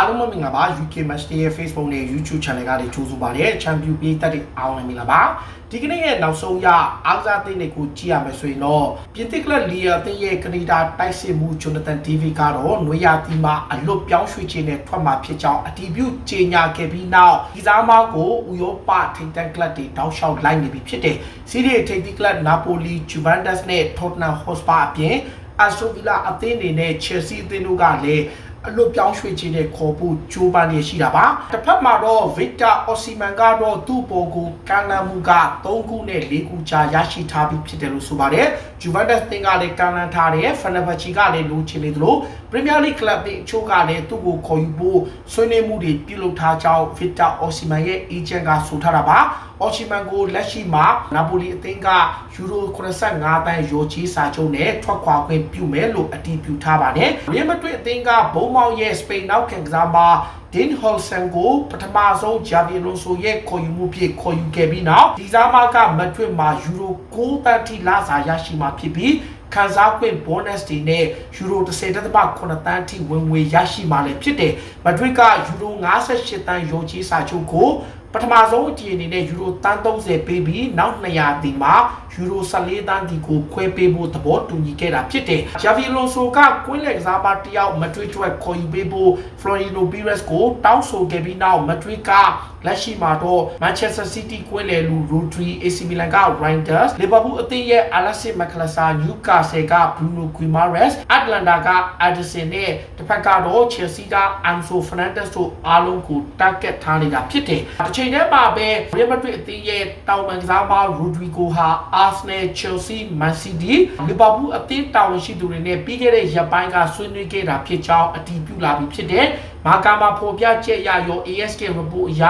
အားလုံးမင်္ဂလာပါ UK Match Day ရဲ့ Facebook နဲ့ YouTube Channel ကလည်းကြိုးဆိုပါရစေ Champion ပြည်သက်တွေအားလုံးမင်္ဂလာပါဒီကနေ့ရဲ့နောက်ဆုံးရအားကစားသိန်းတွေကိုကြည့်ရမယ်ဆိုရင်တော့ပြင်သစ်ကလပ်လီယာအသင်းရဲ့ကနေဒါတိုက်စစ်မှု Jonathan David ကတော့နွေရာသီမှာအလွတ်ပြောင်းရွှေ့ခြင်းနဲ့ထွက်မှာဖြစ်ကြောင်းအတည်ပြုကြေညာခဲ့ပြီးနောက်ဒီစားမကိုဥရောပထိပ်တန်းကလပ်တွေတောက်လျှောက်လိုက်နေပြီဖြစ်တယ်စီးရီးထိပ်သီးကလပ်နာပိုလီ Juventus နဲ့ Tottenham Hotspur အပြင် Aston Villa အသင်းအနေနဲ့ Chelsea အသင်းတို့ကလည်း အလွတ်ပြောင်းရွှေ့ခြင်းနဲ့ခေါ်ဖို့ကြိုးပမ်းနေရှိတာပါတစ်ဖက်မှာတော့ Victor Osimhen ကတော့သူ့ပေါ်ကိုကန်လန်မှုက3ခုနဲ့4ခုကြာရရှိထားပြီးဖြစ်တယ်လို့ဆိုပါတယ် Juventus တင်ကလည်းကန်လန်ထားတယ် Fenerbahce ကလည်းလိုချင်နေသလို Premier League Club တွေအချို့ကလည်းသူ့ကိုခေါ်ယူဖို့ဆွေးနွေးမှုတွေပြုလုပ်ထားကြောင်း Victor Osimhen ရဲ့ agent ကဆိုထားတာပါ Osimhen ကိုလက်ရှိမှာနာပိုလီအသင်းကယူရို85တန်းရောချီးစာချုပ်နဲ့ထွက်ခွာခွင့်ပြုမယ်လို့အတည်ပြုထားပါတယ်။ Real Madrid အသင်းကဘုံမောင်ရဲ့စပိန်နောက်ခံကစား မှာ Dean Holson ကိုပထမဆုံး Javi Alonso ရဲ့ခေါ်ယူမှုဖြစ်ခေါ်ယူခဲ့ပြီးနောက်ဒီဇာမာကမက်ဒရစ်မှာယူရို9တန်းထိလစာရရှိမှာဖြစ်ပြီးခံစား권 bonus တွေနဲ့ယူရို30.8တန်းထိဝင်ငွေရရှိမှာလည်းဖြစ်တယ်။မက်ဒရစ်ကယူရို58တန်းရောချေးစာချုပ်ကိုပထမဆုံးအကြိမ်အနေနဲ့ယူရိုတန်း30ပေးပြီးနောက်200ဒီမှာယူရို14တန်းဒီကိုခွဲပေးဖို့သဘောတူညီခဲ့တာဖြစ်တယ်။ဂျာဗီလိုဆိုကကွင်းလက်ကစားပါတယောက်မက်ဒရစ်ကျွဲခေါ်ယူပေးဖို့ဖလော်ရီနိုပီရက်စ်ကိုတောင်းဆိုခဲ့ပြီးနောက်မက်ဒရစ်ကလက်ရှိမှာတော့ Manchester City ကွင်းလယ်လူ Rodri AC Milan က Reinders Liverpool အသင်းရဲ့ Alexis McAllister Newcastle က Bruno Guimaraes Atlanta က Addison နဲ့တစ်ဖက်ကတော့ Chelsea က Anso Fernandes တို့အားလုံးကို target ထားနေတာဖြစ်တယ်။တစ်ချိန်တည်းမှာပဲ Real Madrid အသင်းရဲ့တောင်ပန်ကစားမ Rodrigo ဟာ Arsenal Chelsea Man City Liverpool အသင်းတာဝန်ရှိသူတွေနဲ့ပြီးခဲ့တဲ့ရက်ပိုင်းကဆွေးနွေးခဲ့တာဖြစ်ကြောင်းအတည်ပြုလာပြီးဖြစ်တယ်။မာကာမှာဖော်ပြချက်ရရော ASK report အရ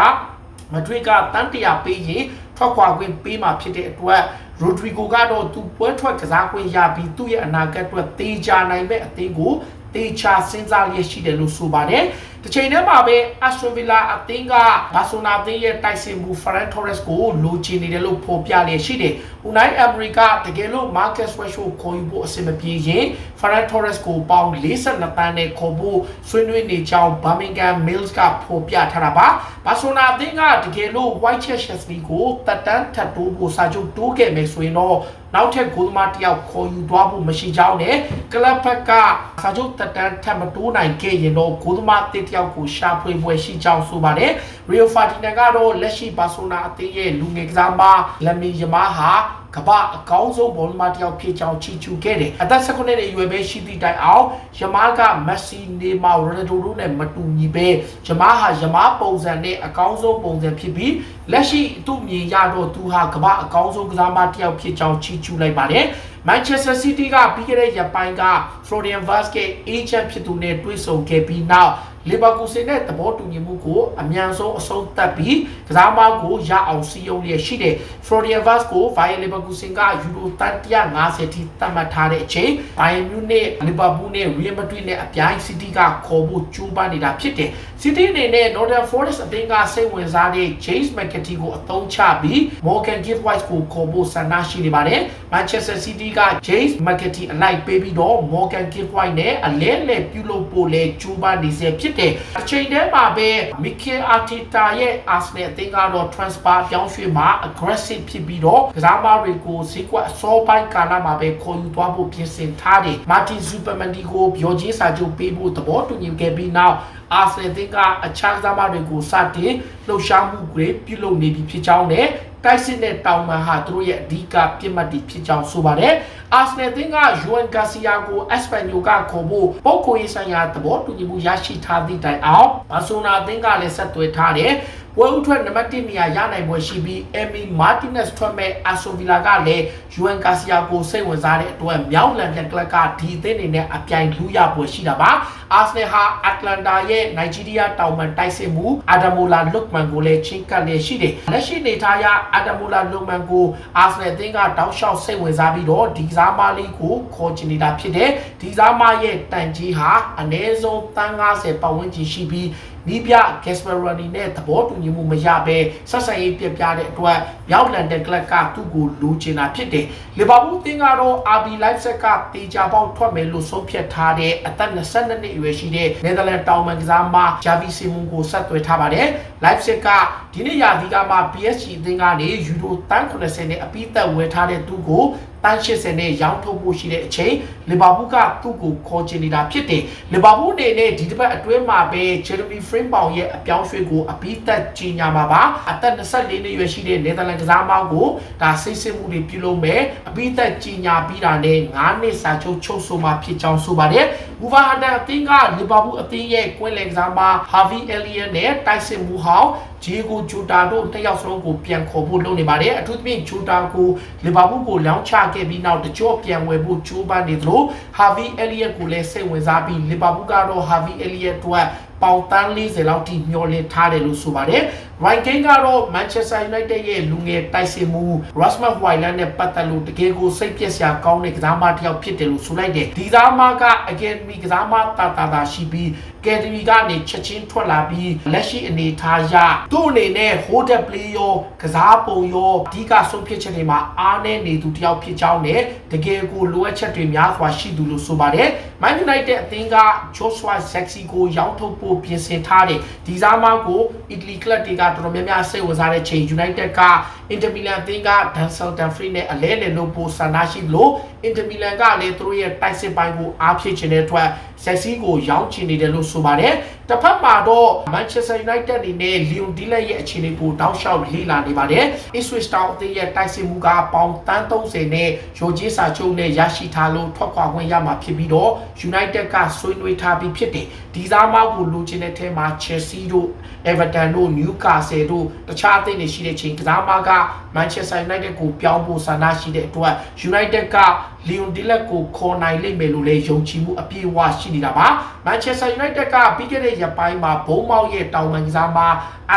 မဒရစ်ကတန်တရာပေးရင်ထွက်ခွာခွင့်ပေးမှာဖြစ်တဲ့အတွက်ရိုဒရီဂိုကတော့သူပွဲထွက်ကစားခွင့်ရပြီးသူ့ရဲ့အနာဂတ်အတွက်တေချာနိုင်မဲ့အသင်းကို တေချာစဉ်းစားရရှိတယ်လို့ဆိုပါတယ်။တစ်ချိန်တည်းမှာပဲ Aston Villa အသင်းကဘာဆိုနာအသင်းရဲ့တိုက်စစ်မှု Ferran Torres ကိုလိုချင်နေတယ်လို့ဖော်ပြလျက်ရှိတယ်။ Unai Emery ကတကယ်လို့ Marcus Rashford ကိုခေါ်ယူဖို့အဆင်မပြေရင် Ferran Torres ကိုပေါင်း42တန်းနဲ့ခေါ်ဖို့ဆွေးနွေးနေကြောင်း Birmingham Mails ကဖော်ပြထားတာပါ။ဘာဆိုနာအသင်းကတကယ်လို့ White Chelsea ကိုတက်တန်းထပ်တိုးဖို့စာချုပ်တိုးခဲ့မယ်ဆိုရင်တော့ နောက်ထပ်ဂိုးသမားတစ်ယောက်ခေါ်ယူသွားဖို့မရှိကြောင်းနဲ့ကလပ်ဘက်ကစာချုပ်တက်တန်းထပ်မတိုးနိုင်ခဲ့ရင်တော့ဂိုးသမားတစ်ယောက်ကိုရှာဖွေပွဲရှိကြောင်းဆိုပါတယ်။ Rio Ferdinand ကတော့လက်ရှိဘာဆိုနာအသင်းရဲ့လူငယ်ကစားမလမီယမားဟာ ကမ္ဘာအကောင်းဆုံးဘောလုံးမတစ်ယောက်ဖြစ်ကြောင်းချီးကျူးခဲ့တယ်။အသက်16နှစ်အရွယ်ပဲရှိသည့်တိုင်အောင်ယမားကမက်ဆီနေမာရိုနယ်ဒိုတို့နဲ့မတူညီပဲယမားဟာယမားပုံစံနဲ့အကောင်းဆုံးပုံစံဖြစ်ပြီးလက်ရှိသူ့မြင်ရတော့သူဟာကမ္ဘာအကောင်းဆုံးကစားမတစ်ယောက်ဖြစ်ကြောင်းချီးကျူးလိုက်ပါတယ်။ Manchester City ကပြီးခဲ့တဲ့ရက်ပိုင်းက Florian Wirtz ရဲ့ agent ဖြစ်သူနဲ့တွေ့ဆုံခဲ့ပြီးနောက် လီဗာပူးစင်နဲ့သဘောတူညီမှုကိုအမြန်ဆုံးအဆုံးသတ်ပြီးကစားမကိုရအောင်စီယုံရရှိတဲ့ Florian Wirtz ကို Bayer Leverkusen ကယူရိုတန်150ထိသတ်မှတ်ထားတဲ့အချိန် Bayern Munich, Liverpool နဲ့ Real Madrid နဲ့အပြိုင် City ကခေါ်ဖို့ကြိုးပမ်းနေတာဖြစ်တယ်။ City အနေနဲ့ Northern Forest အသင်းကစိတ်ဝင်စားတဲ့ James McAtee ကိုအသုံးချပြီး Morgan Gibbs-White ကိုခေါ်ဖို့ဆန္ဒရှိနေပါတယ်။ Manchester City က James McAtee အလိုက်ပေးပြီးတော့ Morgan Gibbs-White နဲ့အလဲလဲပြုလုပ်ဖို့လဲကြိုးပမ်းနေစေဖြစ်တယ်။အချိန်တည်းမှာပဲ Mikel Arteta ရဲ့ Arsenal အသင်းကတော့ transfer ပြောင်းရွှေ့မှာ aggressive ဖြစ်ပြီးတော့ကစားမတွေကိုဈေးကွက်အစောပိုင်းကာလမှာပဲခေါ်ယူသွားဖို့ပြင်ဆင်ထားတယ်။ Martin Zubimendi ကိုပြောချင်းစာချုပ်ပေးဖို့သဘောတူညီခဲ့ပြီးနောက်အာဆနယ်တင်ကအခြားကစားမတွေကိုစတင်လှုပ်ရှားမှုတွေပြုလုပ်နေပြီဖြစ်ကြောင်းနဲ့ တိုက်စစ်တဲ့တောင်ပန်ဟာသူတို့ရဲ့အဓိကပြစ်မှတ်တွေဖြစ်ကြောင်းဆိုပါတယ်။အာဆနယ်တင်ကယူအန်ဂါစီယာကိုအက်စပန်ညိုကခေါ်ဖို့ပုတ်ကိုရေးဆိုင်ရာသဘောတူညီမှုရရှိထားသည့်တိုင်အောင်ဘာဆိုနာတင်ကလည်းဆက်သွယ်ထားတယ်။ ပွဲဥထွက်နံပါတ်1နေရာရနိုင်ပွဲရှိပြီးအမီမာတင်နက်စ်ထွက်မဲ့အာဆိုဗီလာကလည်းယူအန်ကာစီယာကိုစိတ်ဝင်စားတဲ့အတွက်မြောက်လန်ပြန်ကလပ်ကဒီအသင်းနေနဲ့အပြိုင်လူရပွဲရှိတာပါအာဆနယ်ဟာအတ္တလန်တာရဲ့နိုင်ဂျီးရီးယားတောင်ပန်တိုက်စစ်မှုအာဒမိုလာလုတ်မန်ကိုလည်းချင်းကပ်လျက်ရှိတယ်လက်ရှိနေထားရအာဒမိုလာလုတ်မန်ကိုအာဆနယ်အသင်းကတောက်လျှောက်စိတ်ဝင်စားပြီးတော့ဒီကစားမလေးကိုခေါ်ချင်နေတာဖြစ်တယ်ဒီကစားမရဲ့တန်ကြီးဟာအနည်းဆုံးတန်း90ပတ်ဝန်းကျင်ရှိပြီး နီးပြ Gasperoni နဲ့သဘောတူညီမှုမရဘဲဆက်ဆံရေးပြပြတဲ့အတွက်မြောက်လန်ဒန်ကလပ်ကသူ့ကိုလူချင်တာဖြစ်တယ်လီဗာပူးအသင်းကတော့ RB Leipzig ကတေချာပေါက်ထွက်မယ်လို့ဆုံးဖြတ်ထားတဲ့အသက်22နှစ်အရွယ်ရှိတဲ့နယ်သာလန်တောင်မန်ကစားမဂျာဗီစီမွန်ကိုဆက်သွယ်ထားပါတယ် Leipzig ကဒီနေ့ရာသီကမှ PSG အသင်းကနေယူရိုတန်း80နဲ့အပိသက်ဝယ်ထားတဲ့သူကိုတန်း80နဲ့ရောင်းထုတ်ဖို့ရှိတဲ့အချိန်လီဗာပူးကသူ့ကိုခေါ်ချင်နေတာဖြစ်တယ်လီဗာပူးအနေနဲ့ဒီတစ်ပတ်အတွင်းမှာပဲဂျယ်ရမီဖရင်းပေါင်ရဲ့အပြောင်းရွှေ့ကိုအပိသက်ကြီးညာမှာပါအသက်24နှစ်ရွယ်ရှိတဲ့နယ်သာလန်ကစားမကိုဒါဆိတ်စစ်မှုတွေပြုလုပ်မယ်အပိသက်ကြီးညာပြီးတာနဲ့9နှစ်စာချုပ်ချုပ်ဆိုမှာဖြစ်ကြောင်းဆိုပါတယ်ဝူဗာဟန်တန်အသင်းကလီဗာပူးအသင်းရဲ့ကွင်းလယ်ကစားမဟာဗီအယ်လီယန်နဲ့တိုက်စစ်မှုဟောင်းဂျေကိုဂျူတာတို့နှစ်ယောက်စလုံးကိုပြန်ခေါ်ဖို့လုပ်နေပါတယ်အထူးသဖြင့်ဂျူတာကိုလီဗာပူးကိုလောင်းချခဲ့ပြီးနောက်တကြော့ပြန်ဝယ်ဖို့ကြိုးပမ်းနေသလိုဟာဗီအယ်လီယတ်ကိုလည်းစိတ်ဝင်စားပြီးလီဗာပူးကတော့ဟာဗီအယ်လီယတ်အတွက် ပေါင်တန်း40လောက်ထိမျှော်လင့်ထားတယ်လို့ဆိုပါတယ်။ Ryan Kane ကတော့ Manchester United ရဲ့လူငယ်တိုက်စစ်မှု Rasmus Hojlund နဲ့ပတ်သက်လို့တကယ်ကိုစိတ်ပျက်စရာကောင်းတဲ့ကစားမတစ်ယောက်ဖြစ်တယ်လို့ဆိုလိုက်တယ်။ဒီကစားမက Academy ကစားမတာတာတာရှိပြီး Academy ကနေချက်ချင်းထွက်လာပြီးလက်ရှိအနေထားရသူ့အနေနဲ့ hold up play ရောကစားပုံရောအဓိကဆုံးဖြတ်ချက်တွေမှာအားနည်းနေသူတစ်ယောက်ဖြစ်ကြောင်းနဲ့တကယ်ကိုလိုအပ်ချက်တွေများစွာရှိသူလို့ဆိုပါတယ်။ Man United အသင်းက Joshua Zexi ကိုရောင်းထုတ်ဖို့ပြင်ဆင်ထားတယ်။ဒီစားမကို Italy club တွေကတော်တော်များများစိတ်ဝင်စားတဲ့ချိန် United က Inter Milan အသင်းက Denzel Dumfries နဲ့အလဲလဲလို့ပိုဆန္ဒရှိလို့ Inter Milan ကလည်းသူတို့ရဲ့တိုက်စစ်ပိုင်းကိုအားဖြည့်ခြင်းတဲ့အတွက် Zexi ကိုရောင်းချင်နေတယ်လို့ဆိုပါတယ်။တစ်ဖက်မှာတော့ Manchester United အနေနဲ့ Leon Dillon ရဲ့အခြေအနေကိုတောက်လျှောက်လေ့လာနေပါတယ်။ Ipswich Town အသင်းရဲ့တိုက်စစ်မှုကပေါင်တန်း30နဲ့ရိုကြီးစာချုပ်နဲ့ရရှိထားလို့ထွက်ခွာခွင့်ရမှာဖြစ်ပြီးတော့ United ကဆွေးနွေးထားပြီးဖြစ်တယ်။ဒီစားမကိုလိုချင်တဲ့ထဲမှာ Chelsea တို့ Everton တို့ Newcastle တို့တခြားအသင်းတွေရှိတဲ့ချိန်ကစားမက Manchester United ကိုပြောင်းဖို့ဆန္ဒရှိတဲ့အတွက် United က Leon Dillon ကိုခေါ်နိုင်လိမ့်မယ်လို့လည်းယုံကြည်မှုအပြည့်အဝရှိနေတာပါ Manchester United ကပြီးခဲ့တဲ့ရက်ပိုင်းမှာဘုံမောက်ရဲ့တောင်ပန်ကစားမ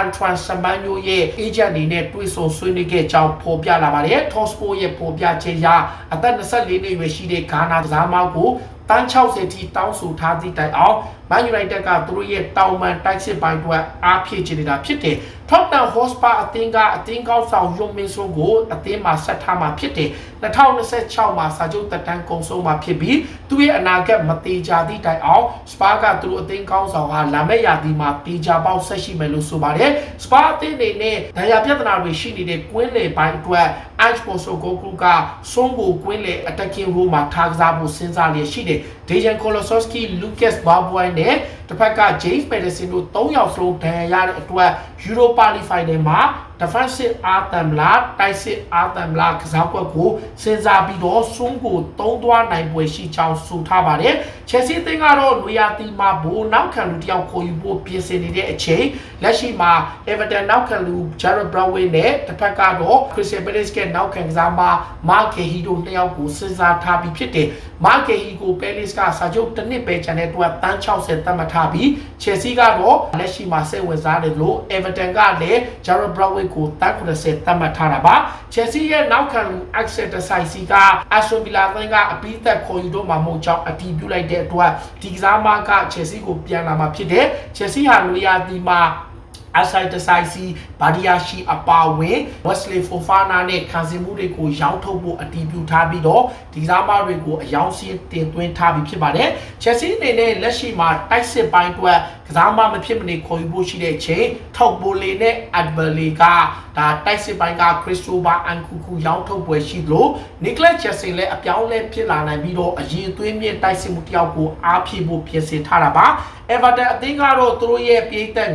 Antoine Semenyo ရဲ့ agent အနေနဲ့တွေ့ဆုံဆွေးနွေးခဲ့ကြောင်းဖော်ပြလာပါတယ် Tospo ရဲ့ဖော်ပြချက်အရအသက်24နှစ်ရွယ်ရှိတဲ့ဂါနာကစားမကို တန်း60ထိတောင်းဆိုထားသည့်တိုင်အောင် Man United ကသူတို့ရဲ့တောင်ပန်တိုက်စစ်ပိုင်းအတွက်အားဖြည့်ချနေတာဖြစ်တယ် Tottenham Hotspur အသင်းကအသင်းကောင်းဆောင်ယုံမင်းစိုးကိုအသင်းမှာဆက်ထားမှာဖြစ်တယ်2026မှာစာချုပ်တက်တန်းကုန်ဆုံးမှာဖြစ်ပြီးသူ့ရဲ့အနာဂတ်မသေးချာသည့်တိုင်အောင် Spur ကသူတို့အသင်းကောင်းဆောင်ဟာလာမယ့်ရာသီမှာတေချာပေါက်ဆက်ရှိမယ်လို့ဆိုပါတယ် Spur အသင်းအနေနဲ့ဒဏ်ရာပြဿနာတွေရှိနေတဲ့ကွင်းလေပိုင်းအတွက် Ange Postecoglou ကစွန်ကိုကွင်းလေ attacking role မှာထားကစားဖို့စဉ်းစားလျက်ရှိတယ် Dejan Kolosowski Lucas Barboy နဲ့ တစ်ဖက်က James Madison တို့၃ယောက်စလုံးဒဏ်ရာရတဲ့အတွက် Europa League Final မှာ defensive အားတမ်လားတိုက်စစ်အားတမ်လားကစားကွက်ကိုစဉ်းစားပြီးတော့စွန်းကိုတုံးသွားနိုင်ပွဲရှိချောင်းဆိုထားပါတယ်။ Chelsea အသင်းကတော့နွေရာသီမှာဘိုးနောက်ခံလူတစ်ယောက်ခေါ်ယူဖို့ပြင်ဆင်နေတဲ့အချိန်လက်ရှိမှာ Everton နောက်ခံလူ Jared Brownway နဲ့တစ်ဖက်ကတော့ Crystal Palace ကနောက်ခံကစားမ Mark Cahill တို့နှစ်ယောက်ကိုစဉ်းစားထားပြီးဖြစ်တယ်။ Mark Cahill ကို Palace ကစာချုပ်တစ်နှစ်ပဲကျန်တဲ့အတွက်တန်း60သတ်မှတ်ထားပြီး Chelsea ကတော့လက်ရှိမှာစိတ်ဝင်စားတယ်လို့ Everton ကလည်း Jared Brownway ကိုတန်း90သတ်မှတ်ထားတာပါ Chelsea ရဲ့နောက်ခံလူ Axel Disasi က Aston Villa အသင်းကအပြီးသက်ခေါ်ယူတော့မှာမဟုတ်ကြောင်းအတည်ပြုလိုက်တဲ့အတွက်ဒီကစားမက Chelsea ကိုပြန်လာမှာဖြစ်တယ် Chelsea ဟာလူရဒီမှာ အဆိုင်တဆိုင်စီဘာဒီယာရှိအပါဝင် Wesley Fofana နဲ့ခံစင်မှုတွေကိုရောင်းထုတ်ဖို့အတည်ပြုထားပြီးတော့ဒီစားမတွေကိုအယောင်စီးတင်သွင်းထားပြီးဖြစ်ပါတယ်။ Chelsea အနေနဲ့လက်ရှိမှာတိုက်စစ်ပိုင်းအတွက်က စားမမဖြစ်မနေခေါ်ယူဖို့ရှိတဲ့ချိန်ထောက်ပိုလီနဲ့ Adberley ကဒါတိုက်စစ်ပိုင်းက Christopher Ankuku ရောင်းထုတ်ပွဲရှိသလို Nicholas Jackson လည်းအပြောင်းလဲဖြစ်လာနိုင်ပြီးတော့အရင်သွင်းမြင့်တိုက်စစ်မှုတယောက်ကိုအားဖြည့်ဖို့ပြင်ဆင်ထားတာပါ Everton အသင်းကတော့သူတို့ရဲ့ပြည်သက်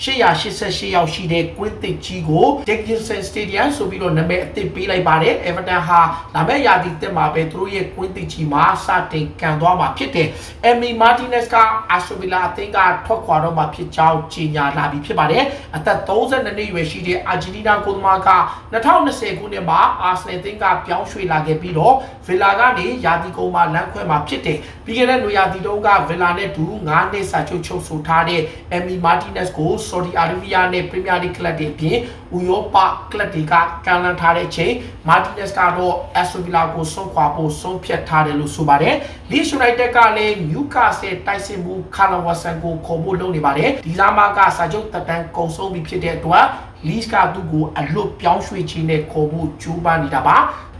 92,888ယောက်ရှိတဲ့ကွင်းသစ်ကြီးကို Dickinson Stadium ဆိုပြီးတော့နာမည်အသစ်ပေးလိုက်ပါတယ် Everton ဟာလာမယ့်ရာသီတက်မှာပဲသူတို့ရဲ့ကွင်းသစ်ကြီးမှာစတင်ကန်သွားမှာဖြစ်တယ် Emi Martinez က Aston Villa အသင်းကထွက်ခွာတော့မှာဖြစ်ကြောင်းကြေညာလာပြီးဖြစ်ပါတယ်အသက်32နှစ်ရွယ်ရှိတဲ့ Argentina ကိုသမားက2020ခုနှစ်မှာ Arsenal အသင်းကပြောင်းရွှေ့လာခဲ့ပြီးတော့ Villa ကနေရာသီကုန်မှာလမ်းခွဲမှာဖြစ်တယ် ပြီးခဲ့တဲ့နွေရာသီတုန်းက Villa နဲ့တူ9နှစ်စာချုပ်ချုပ်ဆိုထားတဲ့ Emi Martinez ကိုဆော်ဒီအာရေဗီးယားနဲ့ပရီးမီးယားလိဂ်ကလပ်တွေအပြင်ဥရောပကလပ်တွေကကမ်းလှမ်းထားတဲ့အချိန်မာတီနက်စ်ကတော့အက်စတိုဗီလာကိုဆုံးခွာဖို့ဆုံးဖြတ်ထားတယ်လို့ဆိုပါတယ်လီရှ်ယူနိုက်တက်ကလည်းနျူကာဆယ်တိုက်စစ်မှုကာလာဝါဆန်ကိုခေါ်ဖို့လုပ်နေပါတယ်ဒီဇာမာကစာချုပ်တက်တန်းကုန်ဆုံးပြီဖြစ်တဲ့အတွက်လီစ်ကသူ့ကိုအလွတ်ပြောင်းရွှေ့ခြင်းနဲ့ခေါ်ဖို့ကြိုးပမ်းနေတာပါ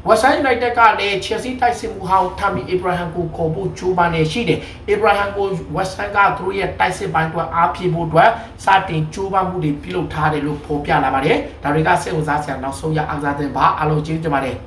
ဝက်ဆန်ယူနိုက်တက်ကလည်း Chelsea တိုက်စစ်မှုဟောင်းထမ်မီအီဘရာဟမ်ကိုခေါ်ဖို့ကြိုးပမ်းနေရှိတယ်။အီဘရာဟမ်ကိုဝက်ဆန်ကသူတို့ရဲ့တိုက်စစ်ပိုင်းအတွက်အားဖြည့်ဖို့အတွက်စတင်ကြိုးပမ်းမှုတွေပြုလုပ်ထားတယ်လို့ဖော်ပြလာပါတယ်။ဒါတွေကစိတ်ဝင်စားစရာနောက်ဆုံးရအောင်စားတဲ့ဘာအလုံးကျေးဇူးတင်ပါတယ်။